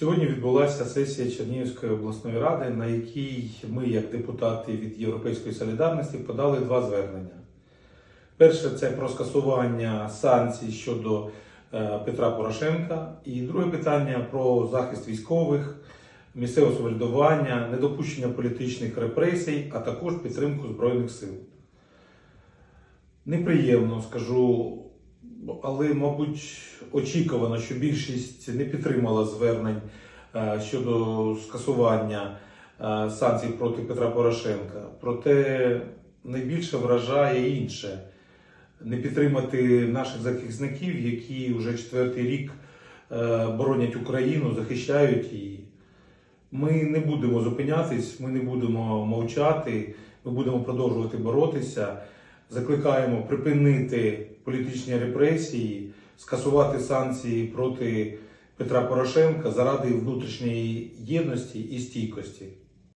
Сьогодні відбулася сесія Чернігівської обласної ради, на якій ми, як депутати від Європейської солідарності, подали два звернення. Перше це про скасування санкцій щодо е, Петра Порошенка, і друге питання про захист військових, місцеве самоврядування, недопущення політичних репресій, а також підтримку Збройних сил. Неприємно скажу, але, мабуть, очікувано, що більшість не підтримала звернень е, щодо скасування е, санкцій проти Петра Порошенка. Проте найбільше вражає інше не підтримати наших захисників, які вже четвертий рік е, боронять Україну, захищають її. Ми не будемо зупинятись, ми не будемо мовчати, ми будемо продовжувати боротися. Закликаємо припинити політичні репресії, скасувати санкції проти Петра Порошенка заради внутрішньої єдності і стійкості.